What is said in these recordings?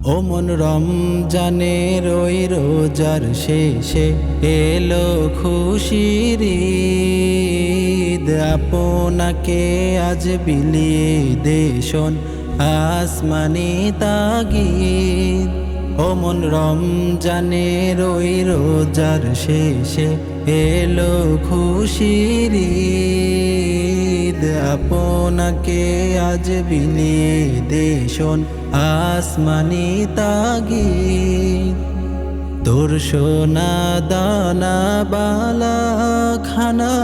ও মন রমজানের ওই রোজার শেষে এলো খুশির আপনাকে আজ বিলিয়ে দেশন আসমানি তাগিদ। ও মন রমজানের ওই রোজার শেষে এলো খুশির আপনাকে আজ বিলিয়ে দেশন আসমানি তাগিদ তোর সোনা দানা বালা খানা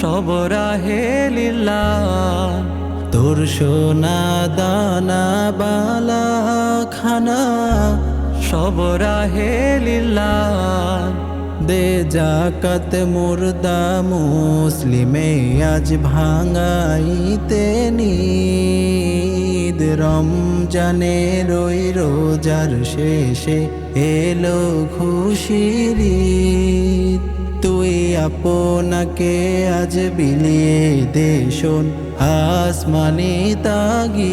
সব রাহে লীলা। তোর সোনা দানা বালা খানা সব রাহে লীলা। দে জাকাত মুর্দা মুসলিমে আজ ভাঙাইতে নিদ। রমজানে রই রোজার শেষে এলো খুশির আপনাকে আজ বিলিয়ে দেশন আসমানি তাগিদ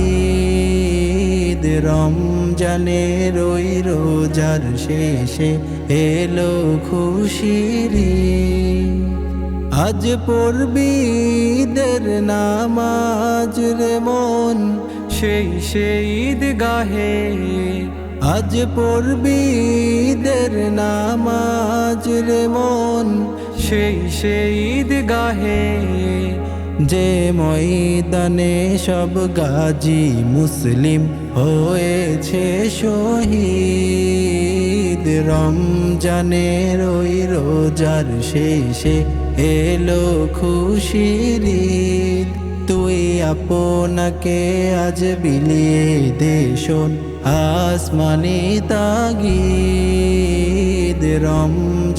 রমজানের ওই রোজার শেষে এলো খুশির। আজ পড়বিদের নামাজ রে মন, সেই সেই গাহে আজ পড়বিদের নামাজ রে মন সেই সেই গাহে যে ময়দানে সব গাজী মুসলিম হয়েছে শহীদ রমজানের ওই রোজার শেষে এলো খুশির। তুই আপনাকে আজ বিলিয়ে দেশন আসমানি তাগিদ